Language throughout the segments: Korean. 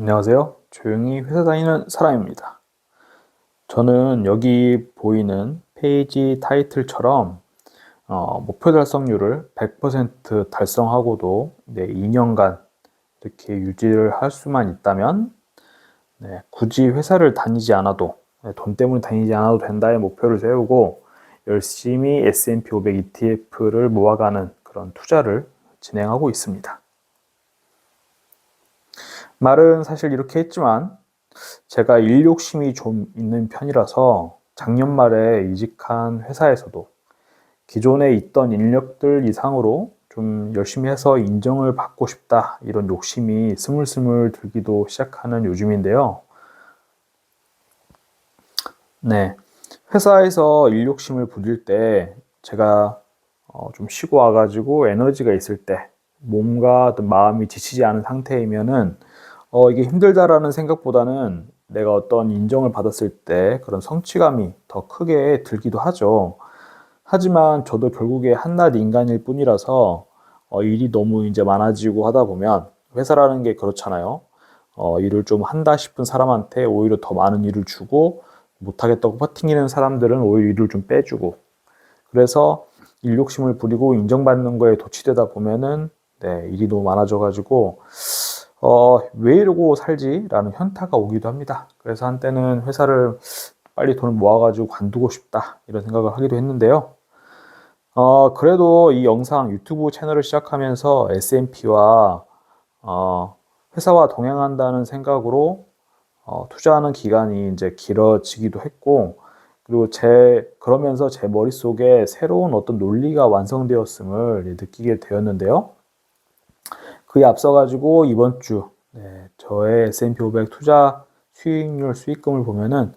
안녕하세요. 조용히 회사 다니는 사람입니다. 저는 여기 보이는 페이지 타이틀처럼 어, 목표 달성률을 100% 달성하고도 네, 2년간 이렇게 유지를 할 수만 있다면 네, 굳이 회사를 다니지 않아도 네, 돈 때문에 다니지 않아도 된다의 목표를 세우고 열심히 S&P 500 ETF를 모아가는 그런 투자를 진행하고 있습니다. 말은 사실 이렇게 했지만 제가 일 욕심이 좀 있는 편이라서 작년 말에 이직한 회사에서도 기존에 있던 인력들 이상으로 좀 열심히 해서 인정을 받고 싶다 이런 욕심이 스물스물 들기도 시작하는 요즘인데요. 네. 회사에서 일 욕심을 부릴 때 제가 어, 좀 쉬고 와가지고 에너지가 있을 때 몸과 마음이 지치지 않은 상태이면은 어, 이게 힘들다라는 생각보다는 내가 어떤 인정을 받았을 때 그런 성취감이 더 크게 들기도 하죠. 하지만 저도 결국에 한낱 인간일 뿐이라서 어, 일이 너무 이제 많아지고 하다 보면 회사라는 게 그렇잖아요. 어, 일을 좀 한다 싶은 사람한테 오히려 더 많은 일을 주고 못하겠다고 버팅기는 사람들은 오히려 일을 좀 빼주고 그래서 일 욕심을 부리고 인정받는 거에 도취되다 보면은 네, 일이 너무 많아져가지고 어, 왜 이러고 살지라는 현타가 오기도 합니다. 그래서 한때는 회사를 빨리 돈을 모아가지고 관두고 싶다 이런 생각을 하기도 했는데요. 어, 그래도 이 영상 유튜브 채널을 시작하면서 S&P와 어, 회사와 동행한다는 생각으로 어, 투자하는 기간이 이제 길어지기도 했고 그리고 제 그러면서 제 머릿속에 새로운 어떤 논리가 완성되었음을 느끼게 되었는데요. 그에 앞서 가지고 이번 주 네, 저의 S&P 500 투자 수익률 수익금을 보면은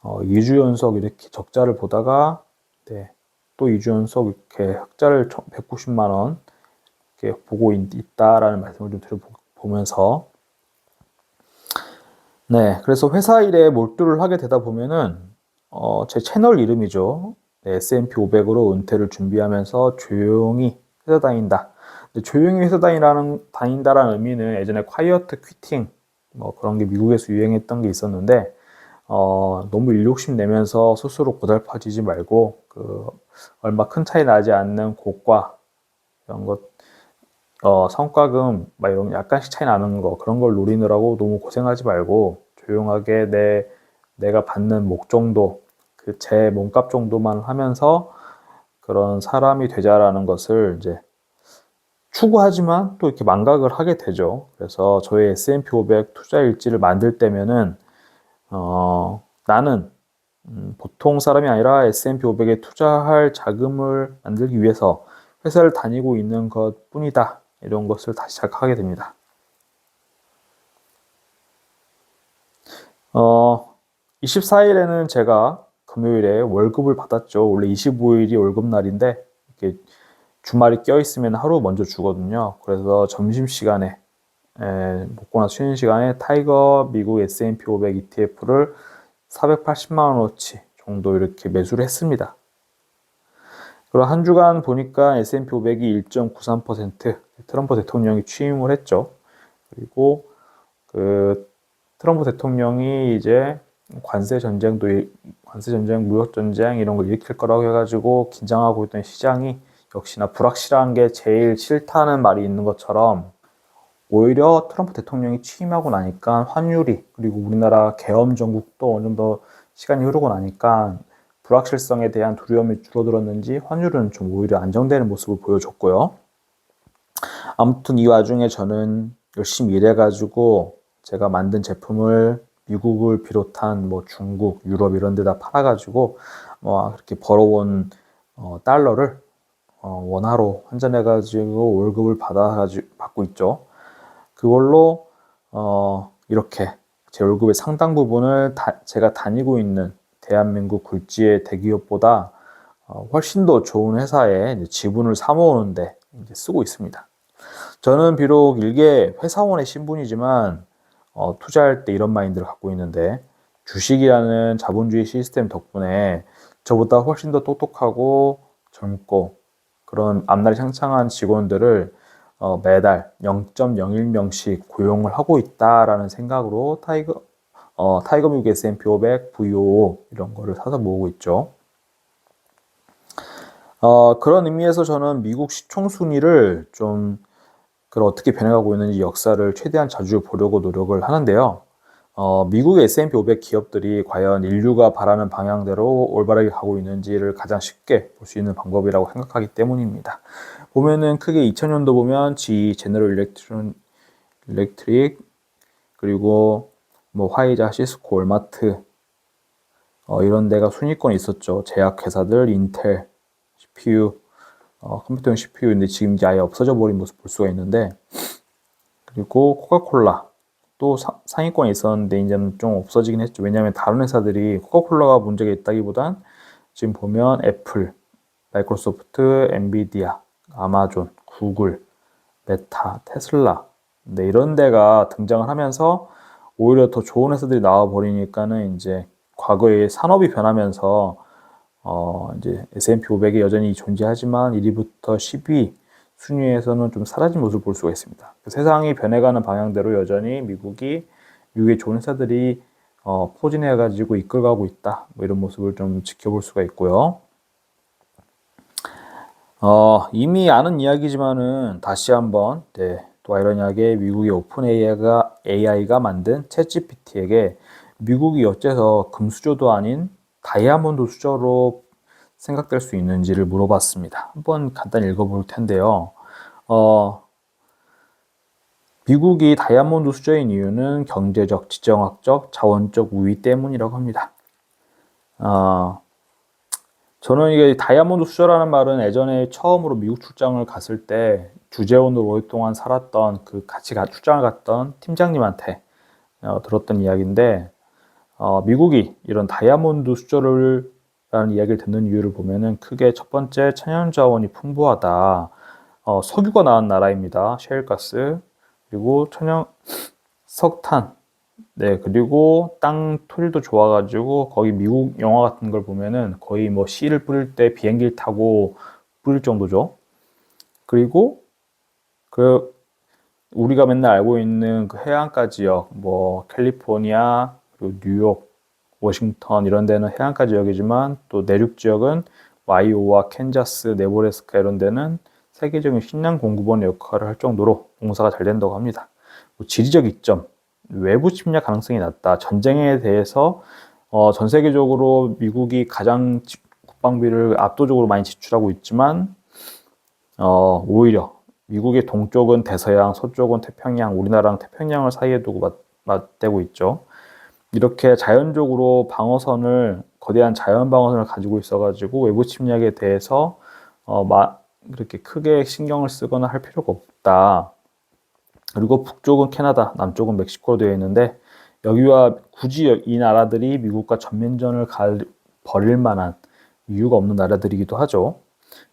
어, 2주 연속 이렇게 적자를 보다가 네, 또 2주 연속 이렇게 흑자를 190만 원 이렇게 보고 있, 다라는 말씀을 좀 드려보면서 네, 그래서 회사 일에 몰두를 하게 되다 보면은 어, 제 채널 이름이죠. 네, S&P 500으로 은퇴를 준비하면서 조용히 회사 다닌다. 조용히 회사 다니라는, 다닌다라는 의미는 예전에 콰이어트 퀴팅 뭐 그런 게 미국에서 유행했던 게 있었는데 어, 너무 일 욕심 내면서 스스로 고달파지지 말고 그 얼마 큰 차이 나지 않는 고과 이런 것 어, 성과금 막 이런 약간씩 차이 나는 거 그런 걸 노리느라고 너무 고생하지 말고 조용하게 내 내가 받는 목 정도 그 제 몸값 정도만 하면서 그런 사람이 되자라는 것을 이제 추구하지만 또 이렇게 망각을 하게 되죠. 그래서 저의 S&P 500 투자 일지를 만들 때면은 어, 나는 음, 보통 사람이 아니라 S&P 500에 투자할 자금을 만들기 위해서 회사를 다니고 있는 것 뿐이다. 이런 것을 다시 자각하게 됩니다. 어, 24일에는 제가 금요일에 월급을 받았죠. 원래 25일이 월급날인데 이렇게 주말이 껴있으면 하루 먼저 주거든요. 그래서 점심시간에 먹거나 쉬는 시간에 타이거 미국 S&P 500 ETF를 480만 원어치 정도 이렇게 매수를 했습니다. 그리고 한 주간 보니까 S&P 500이 1.93% 트럼프 대통령이 취임을 했죠. 그리고 그 트럼프 대통령이 이제 관세 전쟁도 관세 전쟁, 무역 전쟁 이런 걸 일으킬 거라고 해가지고 긴장하고 있던 시장이 역시나 불확실한 게 제일 싫다는 말이 있는 것처럼 오히려 트럼프 대통령이 취임하고 나니까 환율이 그리고 우리나라 계엄 전국도 어느 정도 시간이 흐르고 나니까 불확실성에 대한 두려움이 줄어들었는지 환율은 좀 오히려 안정되는 모습을 보여줬고요. 아무튼 이 와중에 저는 열심히 일해가지고 제가 만든 제품을 미국을 비롯한 뭐 중국, 유럽 이런 데다 팔아가지고 뭐 그렇게 벌어온 어, 달러를 어, 원화로 환전해 가지고 월급을 받아 가지고 받고 있죠. 그걸로 어, 이렇게 제 월급의 상당 부분을 다, 제가 다니고 있는 대한민국 굴지의 대기업보다 어, 훨씬 더 좋은 회사에 지분을 사모으는데 쓰고 있습니다. 저는 비록 일개 회사원의 신분이지만 어, 투자할 때 이런 마인드를 갖고 있는데 주식이라는 자본주의 시스템 덕분에 저보다 훨씬 더 똑똑하고 젊고 그런 앞날이 창창한 직원들을 어, 매달 0.01명씩 고용을 하고 있다라는 생각으로 타이거 어, 타이거 미국 S&P 500, VO 이런 거를 사서 모으고 있죠. 어, 그런 의미에서 저는 미국 시총 순위를 좀 그걸 어떻게 변해가고 있는지 역사를 최대한 자주 보려고 노력을 하는데요. 어, 미국의 S&P 500 기업들이 과연 인류가 바라는 방향대로 올바르게 가고 있는지를 가장 쉽게 볼 수 있는 방법이라고 생각하기 때문입니다. 보면은 크게 2000년도 보면 G, 제너럴 일렉트론, 일렉트릭, 그리고 뭐 화이자, 시스코, 올마트 어, 이런 데가 순위권에 있었죠. 제약회사들, 인텔, CPU, 어, 컴퓨터용 CPU인데 지금 이제 아예 없어져 버린 모습 볼 수가 있는데 그리고 코카콜라 또 사, 상위권에 있었는데 이제는 좀 없어지긴 했죠. 왜냐하면 다른 회사들이 코카콜라가 문제가 있다기보단 지금 보면 애플, 마이크로소프트, 엔비디아, 아마존, 구글, 메타, 테슬라 네, 이런 데가 등장을 하면서 오히려 더 좋은 회사들이 나와 버리니까는 이제 과거에 산업이 변하면서 어 이제 S&P 500이 여전히 존재하지만 1위부터 10위 순위에서는 좀 사라진 모습을 볼 수가 있습니다. 세상이 변해가는 방향대로 여전히 미국이 미국의 좋은 회사들이 어, 포진해가지고 이끌어가고 있다. 뭐 이런 모습을 좀 지켜볼 수가 있고요. 어, 이미 아는 이야기지만은 다시 한번 네, 또 아이러니하게 미국의 오픈 AI가, AI가 만든 챗 GPT에게 미국이 어째서 금수저도 아닌 다이아몬드 수저로 생각될 수 있는지를 물어봤습니다. 한번 간단히 읽어볼 텐데요. 어, 미국이 다이아몬드 수저인 이유는 경제적, 지정학적, 자원적 우위 때문이라고 합니다. 어, 저는 이게 다이아몬드 수저라는 말은 예전에 처음으로 미국 출장을 갔을 때 주재원으로 오랫동안 살았던 그 같이 출장을 갔던 팀장님한테 어, 들었던 이야기인데 어, 미국이 이런 다이아몬드 수저를 라는 이야기를 듣는 이유를 보면은 크게 첫 번째 천연 자원이 풍부하다. 어, 석유가 나온 나라입니다. 셰일가스 그리고 천연 석탄 네 그리고 땅 토질도 좋아가지고 거기 미국 영화 같은 걸 보면은 거의 뭐 씨를 뿌릴 때 비행기를 타고 뿌릴 정도죠. 그리고 그 우리가 맨날 알고 있는 그 해안가 지역 뭐 캘리포니아 그리고 뉴욕 워싱턴 이런 데는 해안가 지역이지만 또 내륙 지역은 와이오와 캔자스, 네브래스카 이런 데는 세계적인 식량 공급원의 역할을 할 정도로 공사가 잘 된다고 합니다. 뭐 지리적 이점, 외부 침략 가능성이 낮다. 전쟁에 대해서 어, 전 세계적으로 미국이 가장 국방비를 압도적으로 많이 지출하고 있지만 어, 오히려 미국의 동쪽은 대서양, 서쪽은 태평양, 우리나라랑 태평양을 사이에 두고 맞, 맞대고 있죠. 이렇게 자연적으로 방어선을 거대한 자연 방어선을 가지고 있어가지고 외부 침략에 대해서 어, 마, 그렇게 크게 신경을 쓰거나 할 필요가 없다. 그리고 북쪽은 캐나다, 남쪽은 멕시코로 되어 있는데 여기와 굳이 이 나라들이 미국과 전면전을 갈, 벌일 만한 이유가 없는 나라들이기도 하죠.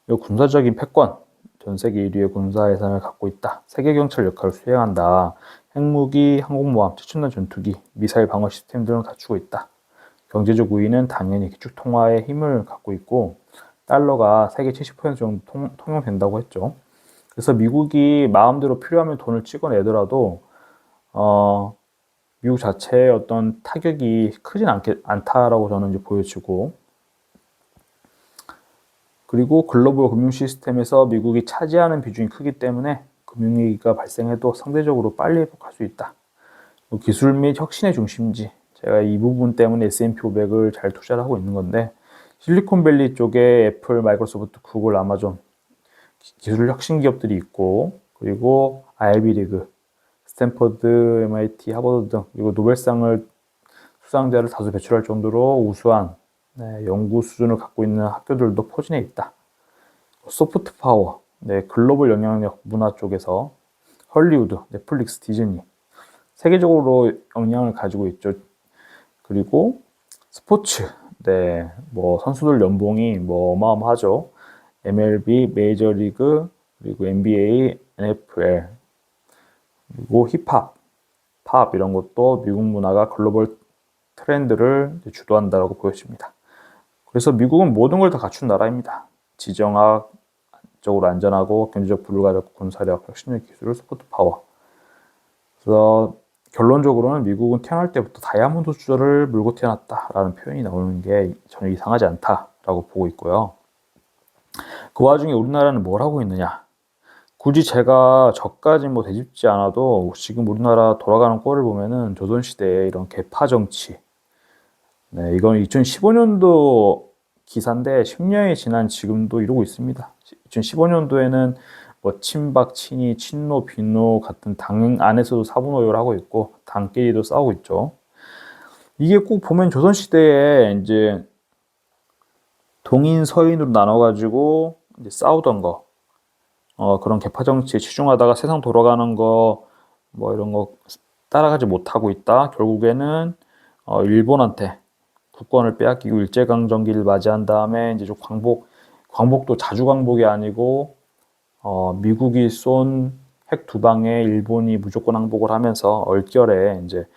이 군사적인 패권, 전 세계 1위의 군사 예산을 갖고 있다. 세계 경찰 역할을 수행한다. 핵무기, 항공모함, 최첨단 전투기, 미사일 방어 시스템 등을 갖추고 있다. 경제적 우위는 당연히 기축 통화의 힘을 갖고 있고 달러가 세계 70% 정도 통, 통용된다고 했죠. 그래서 미국이 마음대로 필요하면 돈을 찍어내더라도 어, 미국 자체의 어떤 타격이 크진 않게, 않다라고 저는 이제 보여지고 그리고 글로벌 금융 시스템에서 미국이 차지하는 비중이 크기 때문에 금융위기가 발생해도 상대적으로 빨리 회복할 수 있다. 뭐 기술 및 혁신의 중심지. 제가 이 부분 때문에 S&P 500을 잘 투자를 하고 있는 건데 실리콘밸리 쪽에 애플, 마이크로소프트, 구글, 아마존 기술 혁신 기업들이 있고 그리고 IB 리그, 스탠퍼드, MIT, 하버드 등 그리고 노벨상을 수상자를 다수 배출할 정도로 우수한 네, 연구 수준을 갖고 있는 학교들도 포진해 있다. 소프트 파워, 네, 글로벌 영향력 문화 쪽에서 헐리우드, 넷플릭스, 디즈니 세계적으로 영향을 가지고 있죠. 그리고 스포츠, 네, 뭐 선수들 연봉이 뭐 어마어마하죠. MLB, 메이저리그, 그리고 NBA, NFL, 그리고 힙합, 팝 이런 것도 미국 문화가 글로벌 트렌드를 주도한다고 보여집니다. 그래서 미국은 모든 걸 다 갖춘 나라입니다. 지정학, 적으로 안전하고 경제적 불가적 군사력, 혁신적 기술, 소프트 파워. 그래서 결론적으로는 미국은 태어날 때부터 다이아몬드 주저를 물고 태어났다라는 표현이 나오는 게 전혀 이상하지 않다라고 보고 있고요. 그 와중에 우리나라는 뭘 하고 있느냐? 굳이 제가 저까지 뭐 되짚지 않아도 지금 우리나라 돌아가는 꼴을 보면은 조선시대의 이런 개파 정치. 네, 이건 2015년도 기사인데 10년이 지난 지금도 이러고 있습니다. 2015년도에는 뭐 친박, 친이, 친노, 비노 같은 당 안에서도 사분오열 하고 있고 당끼리도 싸우고 있죠. 이게 꼭 보면 조선 시대에 이제 동인, 서인으로 나눠가지고 이제 싸우던 거, 어, 그런 개파 정치에 치중하다가 세상 돌아가는 거, 뭐 이런 거 따라가지 못하고 있다. 결국에는 어, 일본한테 국권을 빼앗기고 일제강점기를 맞이한 다음에 이제 좀 광복, 광복도 자주 광복이 아니고 어, 미국이 쏜 핵 두 방에 일본이 무조건 항복을 하면서 얼결에 이제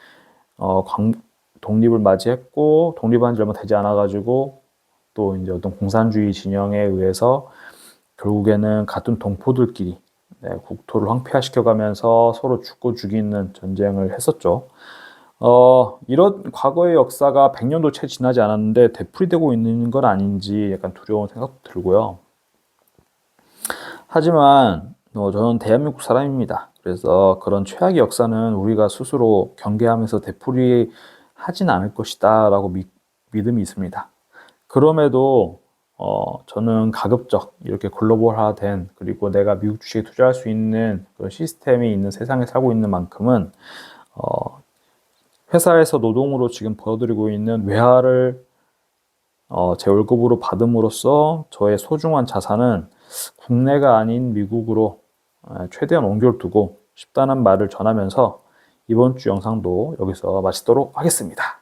어, 광, 독립을 맞이했고 독립한 지 얼마 되지 않아 가지고 또 이제 어떤 공산주의 진영에 의해서 결국에는 같은 동포들끼리 네, 국토를 황폐화시켜가면서 서로 죽고 죽이는 전쟁을 했었죠. 어, 이런 과거의 역사가 100년도 채 지나지 않았는데 되풀이되고 있는 건 아닌지 약간 두려운 생각도 들고요. 하지만 어, 저는 대한민국 사람입니다. 그래서 그런 최악의 역사는 우리가 스스로 경계하면서 되풀이 하진 않을 것이다 라고 믿, 믿음이 있습니다. 그럼에도 어, 저는 가급적 이렇게 글로벌화된 그리고 내가 미국 주식에 투자할 수 있는 그런 시스템이 있는 세상에 살고 있는 만큼은 어, 회사에서 노동으로 지금 벌어들이고 있는 외화를 어, 제 월급으로 받음으로써 저의 소중한 자산은 국내가 아닌 미국으로 에, 최대한 옮겨두고 싶다는 말을 전하면서 이번 주 영상도 여기서 마치도록 하겠습니다.